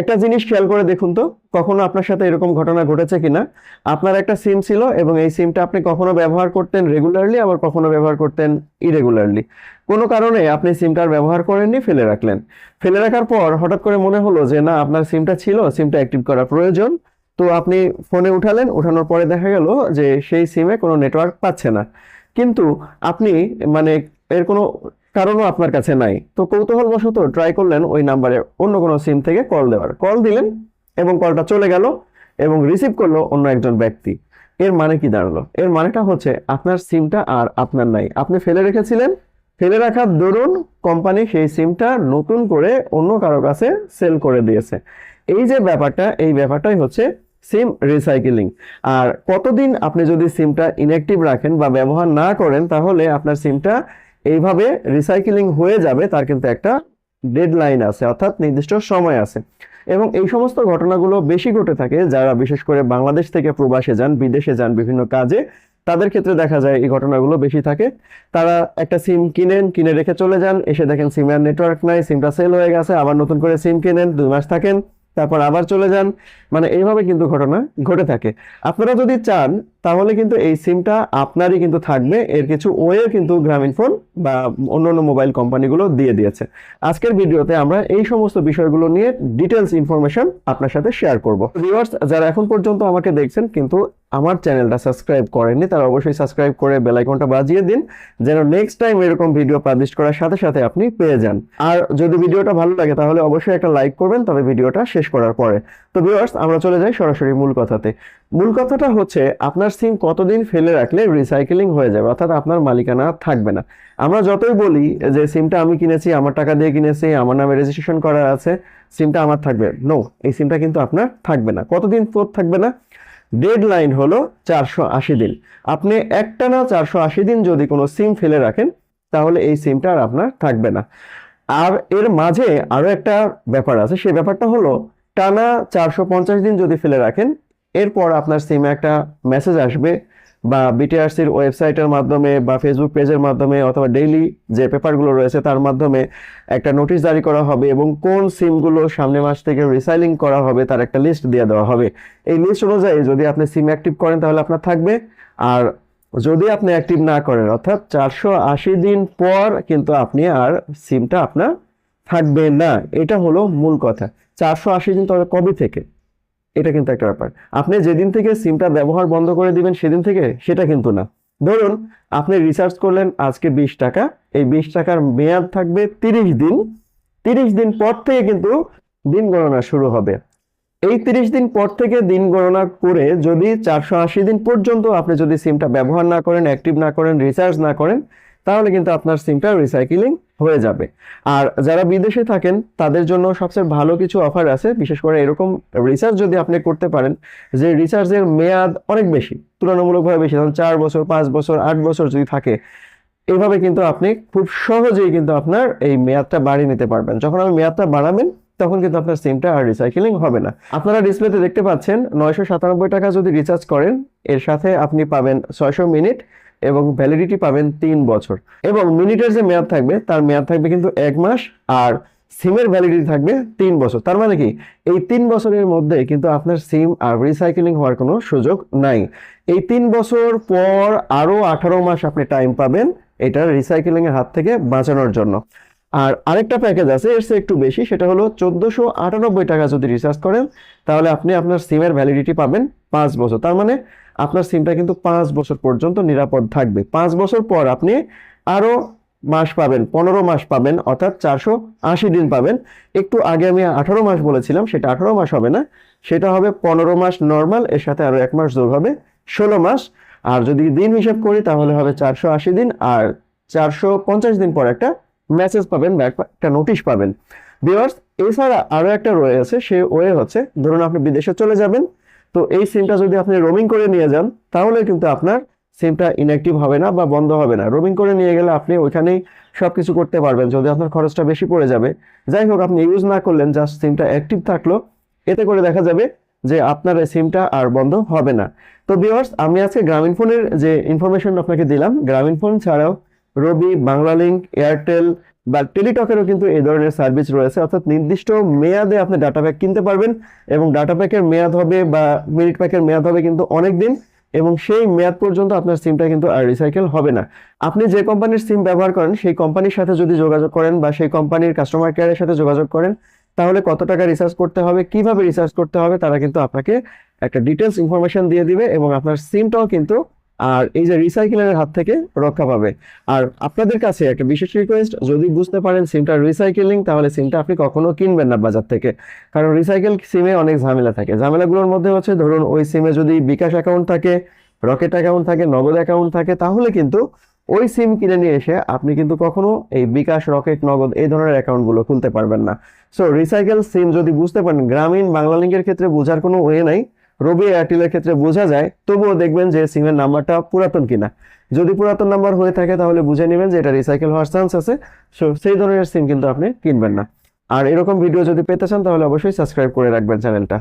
একটা জিনিস খেয়াল করে দেখুন তো, কখনো আপনার সাথে এরকম ঘটনা ঘটেছে কিনা? আপনার একটা সিম ছিল এবং এই সিমটা আপনি কখনো ব্যবহার করতেন রেগুলারলি আবার কখনো ব্যবহার করতেন ইরেগুলারলি কোনো কারণে আপনি সিমটার ব্যবহার করেননি, ফেলে রাখলেন। ফেলে রাখার পর হঠাৎ করে মনে হলো যে, না, আপনার সিমটা ছিল সিমটা অ্যাক্টিভ করা প্রয়োজন। তো আপনি ফোনে উঠালেন, উঠানোর পরে দেখা গেল যে সেই সিমে কোনো নেটওয়ার্ক পাচ্ছে না। কিন্তু আপনি মানে এর কোনো কারণও আপনার কাছে নাই। তো কৌতূহলবশত ট্রাই করলেন ওই নাম্বারে অন্য কোনো সিম থেকে কল দেওয়ার। কল দিলেন এবং কলটা চলে গেল এবং রিসিভ করল অন্য একজন ব্যক্তি। এর মানে কি দাঁড়াল? এর মানেটা হচ্ছে আপনার সিমটা আর আপনার নাই। আপনি ফেলে রেখেছিলেন। ফেলে রাখার দরুন কোম্পানি সেই সিমটা নতুন করে অন্য কারও কাছে সেল করে দিয়েছে। এই যে ব্যাপারটা, এই ব্যাপারটাই হচ্ছে সিম রিসাইকেলিং আর কতদিন আপনি যদি সিমটা ইনঅ্যাক্টিভ রাখেন বা ব্যবহার না করেন, তাহলে আপনার সিমটা এইভাবে রিসাইকেলিং হয়ে যাবে, তার কিন্তু একটা ডেডলাইন আছে, অর্থাৎ নির্দিষ্ট সময় আছে। এবং এই সমস্ত ঘটনাগুলো বেশি ঘটে থাকে, যারা বিশেষ করে বাংলাদেশ থেকে প্রবাসে যান, বিদেশে যান বিভিন্ন কাজে, তাদের ক্ষেত্রে দেখা যায় এই ঘটনাগুলো বেশি থাকে। তারা একটা সিম কিনেন, কিনে রেখে চলে যান, এসে দেখেন সিমের নেটওয়ার্ক নাই সিমটা সেল হয়ে গেছে, আবার নতুন করে সিম কিনেন, দুই মাস থাকেন, তারপর আবার চলে যান। মানে এইভাবে কিন্তু ঘটনা ঘটে থাকে। আপনারা যদি চান তাহলে কিন্তু এই সিমটা আপনারই কিন্তু থাকবে। এর কিছু ওয়ে কিন্তু গ্রামীণ ফোন বা অন্যান্য মোবাইল কোম্পানিগুলো দিয়ে দিয়েছে। আজকের ভিডিওতে আমরা এই সমস্ত বিষয়গুলো নিয়ে ডিটেলস ইনফরমেশন আপনার সাথে শেয়ার করব। ভিউয়ার্স যারা এখন পর্যন্ত আমাকে দেখছেন, কিন্তু আমার চ্যানেলটা সাবস্ক্রাইব করেননি, তারা অবশ্যই সাবস্ক্রাইব করে বেল আইকনটা বাজিয়ে দিন, যেন নেক্সট টাইম এরকম ভিডিও পাবলিশ করার সাথে সাথে আপনি পেয়ে যান। আর যদি ভিডিওটা ভালো লাগে, তাহলে অবশ্যই একটা লাইক করবেন, তবে ভিডিওটা শেষ করার পরে। তো ভিউয়ার্স আমরা চলে যাই সরাসরি মূল কথাতে। মূল কথাটা হচ্ছে, আপনার সিম কতদিন ফেলে রাখলে রিসাইকেলিং হয়ে যাবে? অর্থাৎ আপনার মালিকানা থাকবে না। আমরা যতই বলি যে, সিমটা আমি কিনেছি, আমার টাকা দিয়ে কিনেছি, আমার নামে রেজিস্ট্রেশন করা আছে, সিমটা আমার থাকবে। নো এই সিমটা কিন্তু আপনার থাকবে না। কতদিন পর থাকবে না? ডেড লাইন হলো চারশো আশি দিন। আপনি একটানা চারশো আশি দিন যদি কোনো সিম ফেলে রাখেন, তাহলে এই সিমটা আর আপনার থাকবে না। আর এর মাঝে আরও একটা ব্যাপার আছে। সেই ব্যাপারটা হলো, টানা চারশো পঞ্চাশ দিন যদি ফেলে রাখেন এরপর আপনার সিমে একটা মেসেজ আসবে বা বিটিআরসির ওয়েবসাইটের মাধ্যমে বা ফেসবুক পেজের মাধ্যমে অথবা ডেইলি যে পেপারগুলো রয়েছে তার মাধ্যমে একটা নোটিশ জারি করা হবে এবং কোন সিমগুলো সামনে মাস থেকে রিসাইলিং করা হবে তার একটা লিস্ট দিয়ে দেওয়া হবে। এই লিস্ট অনুযায়ী যদি আপনি সিম অ্যাক্টিভ করেন তাহলে আপনার থাকবে। আর যদি আপনি অ্যাক্টিভ না করেন, অর্থাৎ চারশো আশি দিন পর কিন্তু আপনি আর সিমটা আপনার থাকবে না। এটা হলো মূল কথা। চারশো আশি দিন তবে কবে থেকে? এটা কিন্তু একটা ব্যাপার। আপনি যেদিন থেকে সিমটা ব্যবহার বন্ধ করে দিবেন সেদিন থেকে সেটা কিন্তু না। ধরুন, আপনি রিচার্জ করলেন আজকে বিশ টাকা, এই বিশ টাকার মেয়াদ থাকবে তিরিশ দিন। তিরিশ দিন পর থেকে কিন্তু দিন গণনা শুরু হবে। এই তিরিশ দিন পর থেকে দিন গণনা করে যদি চারশো আশি দিন পর্যন্ত আপনি যদি সিমটা ব্যবহার না করেন অ্যাক্টিভ না করেন রিচার্জ না করেন, তাহলে কিন্তু আপনার সিমটা রিসাইকেলিং হয়ে যাবে। আর যারা বিদেশে থাকেন, তাদের জন্য সবচেয়ে ভালো কিছু অফার আছে। বিশেষ করে এরকম রিচার্জ যদি আপনি করতে পারেন, যে রিচার্জের মেয়াদ অনেক বেশি, তুলনামূলকভাবে বেশি। ধরুন চার বছর, পাঁচ বছর, আট বছর যদি থাকে, এভাবে কিন্তু আপনি খুব সহজেই কিন্তু আপনার এই মেয়াদটা বাড়িয়ে নিতে পারবেন। যখন আপনি মেয়াদটা বাড়াবেন, তখন কিন্তু আপনার সিমটা আর রিসাইকেলিং হবে না। আপনারা ডিসপ্লেতে দেখতে পাচ্ছেন, নয়শো সাতানব্বই টাকা যদি রিচার্জ করেন, এর সাথে আপনি পাবেন ছয়শো মিনিট এবং ভ্যালিডিটি পাবেন তিন বছর। এবং মিনিটের যে মেয়াদ থাকবে, তার মেয়াদ থাকবে কিন্তু এক মাস আর সিমের ভ্যালিডিটি থাকবে তিন বছর। তার মানে কি? এই তিন বছরের মধ্যে কিন্তু আপনার সিম আর রিসাইকেলিং হওয়ার কোনো সুযোগ নাই। এই তিন বছর পর আরও আঠারো মাস আপনি টাইম পাবেন এটা রিসাইকেলিংয়ের হাত থেকে বাঁচানোর জন্য। আর আরেকটা প্যাকেজ আছে, এর চেয়ে একটু বেশি, সেটা হলো চোদ্দোশো আটানব্বই টাকা যদি রিচার্জ করেন, তাহলে আপনি আপনার সিমের ভ্যালিডিটি পাবেন পাঁচ বছর। তার মানে আপনার সিমটা কিন্তু পাঁচ বছর পর্যন্ত নিরাপদ থাকবে। পাঁচ বছর পর আপনি আরও মাস পাবেন, পনেরো মাস পাবেন, অর্থাৎ চারশো আশি দিন পাবেন। একটু আগে আমি আঠারো মাস বলেছিলাম, সেটা আঠারো মাস হবে না, সেটা হবে পনেরো মাস নর্মাল এর সাথে আরও এক মাস যোগ হবে ষোলো মাস। আর যদি দিন হিসাব করি, তাহলে হবে চারশো আশি দিন, আর চারশো পঞ্চাশ দিন পর একটা মেসেজ পাবেন বা একটা নোটিশ পাবেন। ভিউয়ার্স এছাড়া আরও একটা রয়েছে সে ওয়ে হচ্ছে, ধরুন আপনি বিদেশে চলে যাবেন, তো এই সিমটা যদি আপনি রোমিং করে নিয়ে যান, তাহলে কিন্তু আপনার সিমটা ইনঅ্যাক্টিভ হবে না বা বন্ধ হবে না। রোমিং করে নিয়ে গেলে আপনি ওইখানেই সব কিছু করতে পারবেন, যদি আপনার খরচটা বেশি পড়ে যাবে। যাই হোক, আপনি ইউজ না করলেন জাস্ট সিমটা অ্যাক্টিভ থাকল, এতে করে দেখা যাবে যে আপনার এই সিমটা আর বন্ধ হবে না। তো ভিউয়ার্স আমি আজকে গ্রামীণ ফোনের যে ইনফরমেশন আপনাকে দিলাম, গ্রামীণ ফোন ছাড়াও রবি, বাংলালিংক, এয়ারটেল বা টেলিটকেরও কিন্তু এই ধরনের সার্ভিস রয়েছে। অর্থাৎ নির্দিষ্ট মেয়াদে আপনি ডাটা প্যাক কিনতে পারবেন এবং ডাটা প্যাকের মেয়াদ হবে বা মিনিট প্যাকের মেয়াদ হবে কিন্তু অনেক দিন এবং সেই মেয়াদ পর্যন্ত আপনার সিমটা কিন্তু আর রিসাইকেল হবে না। আপনি যে কোম্পানির সিম ব্যবহার করেন, সেই কোম্পানির সাথে যদি যোগাযোগ করেন বা সেই কোম্পানির কাস্টমার কেয়ারের সাথে যোগাযোগ করেন, তাহলে কত টাকা রিচার্জ করতে হবে, কীভাবে রিচার্জ করতে হবে, তারা কিন্তু আপনাকে একটা ডিটেলস ইনফরমেশন দিয়ে দিবে এবং আপনার সিমটাও কিন্তু আর এই যে রিসাইকেলের হাত থেকে রক্ষা পাবে। আর আপনাদের কাছে একটা বিশেষ রিকোয়েস্ট যদি বুঝতে পারেন সিমটা রিসাইকেলিং তাহলে সিমটা আপনি কখনো কিনবেন না বাজার থেকে। কারণ রিসাইকেল সিমে অনেক ঝামেলা থাকে। ঝামেলাগুলোর মধ্যে হচ্ছে, ধরুন ওই সিমে যদি বিকাশ অ্যাকাউন্ট থাকে রকেট অ্যাকাউন্ট থাকে, নগদ অ্যাকাউন্ট থাকে, তাহলে কিন্তু ওই সিম কিনে নিয়ে এসে আপনি কিন্তু কখনো এই বিকাশ রকেট নগদ এই ধরনের অ্যাকাউন্টগুলো খুলতে পারবেন না। সো রিসাইকেল সিম যদি বুঝতে পারেন, গ্রামীণ বাংলা লিঙ্কের ক্ষেত্রে বোঝার কোনো ওয়ে নাই। রবি এয়ারটেলের ক্ষেত্রে বোঝা যায়, তবুও দেখবেন যে সিমের নাম্বারটা পুরাতন কিনা। যদি পুরাতন নাম্বার হয়ে থাকে তাহলে বুঝে নেবেন যে এটা রিসাইকেল হওয়ার চান্স আছে, সো সেই ধরনের সিম কিন্তু আপনি কিনবেন না। আর এরকম ভিডিও যদি পেতে চান তাহলে অবশ্যই সাবস্ক্রাইব করে রাখবেন চ্যানেলটা